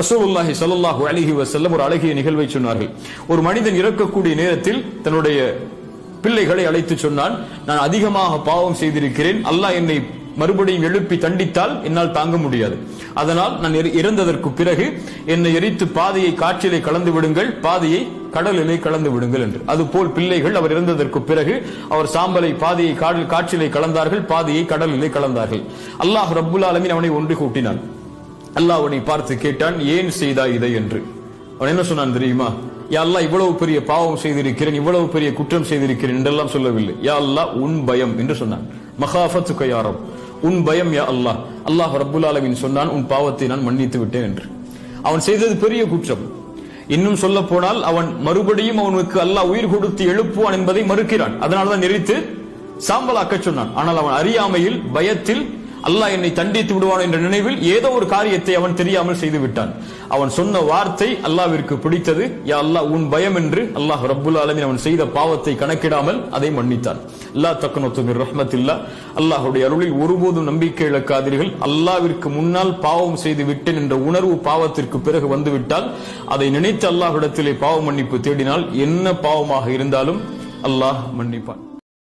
ரசூலுல்லாஹி ஸல்லல்லாஹு அலைஹி வஸல்லம் ஒரு அழகிய நிகழ்வை சொன்னார்கள். ஒரு மனிதன் இறக்கக்கூடிய நேரத்தில் தன்னுடைய பிள்ளைகளை அழைத்து சொன்னான் நான் அதிகமாக பாவம் செய்திருக்கிறேன் அல்லாஹ் என்னை மறுபடியும் எழுப்பி தண்டித்தால் என்னால் தாங்க முடியாது. அதனால் நான் இறந்ததற்கு பிறகு என்னை எரித்து பாதையை காற்றிலே கலந்து விடுங்கள் பாதையை கடலிலே கலந்து விடுங்கள் என்று. அதுபோல் பிள்ளைகள் அவர் இறந்ததற்கு பிறகு அவர் சாம்பலை பாதையை காற்றிலே கலந்தார்கள் பாதையை கடலிலே கலந்தார்கள். அல்லாஹ் ரபுல் ஆலமீன் அவனை ஒன்று கூட்டினான். அல்லாஹ் அவனை பார்த்து கேட்டான் ஏன் செய்தா இதை? என்று. அவன் என்ன சொன்னான் தெரியுமா? யா அல்லா இவ்வளவு பெரிய பாவம் செய்திருக்கிறேன் இவ்வளவு பெரிய குற்றம் செய்திருக்கிறேன் என்றெல்லாம் சொல்லவில்லை. யா அல்லாஹ் உன் பயம் என்று சொன்னான். மகாஃபத்து யாரம் உன் பயம் யா அல்லாஹ். அல்லாஹ் ரபுல் ஆலமின் சொன்னான் உன் பாவத்தை நான் மன்னித்து விட்டேன் என்று. அவன் செய்தது பெரிய குற்றம். இன்னும் சொல்ல போனால் அவன் மறுபடியும் அவனுக்கு அல்லாஹ் உயிர் கொடுத்து எழுப்புவான் என்பதை மறுக்கிறான். அதனாலதான் நெறித்து சாம்பலாக்க சொன்னான். ஆனால் அவன் அறியாமையில் பயத்தில் அல்லாஹ் என்னை தண்டித்து விடுவான் என்ற நினைவில் ஏதோ ஒரு காரியத்தை அவன் தெரியாமல் செய்து விட்டான். அவன் சொன்ன வார்த்தை அல்லாவிற்கு பிடித்தது. யா அல்லாஹ் உன் பயம் என்று அல்லாஹ் ரப்புல் ஆலமின் அவன் செய்த பாவத்தை கணக்கிடாமல் அதை மன்னித்தான். அல்லாஹ் தக்கனத்து ரஹ்மத்தில்லா. அல்லாஹ்வுடைய அருளில் ஒருபோதும் நம்பிக்கை இழக்காதீர்கள். அல்லாவிற்கு முன்னால் பாவம் செய்து விட்டேன் என்ற உணர்வு பாவத்திற்கு பிறகு வந்துவிட்டால் அதை நினைத்து அல்லாஹ்விடத்திலே பாவ மன்னிப்பு தேடினால் என்ன பாவமாக இருந்தாலும் அல்லாஹ் மன்னிப்பான்.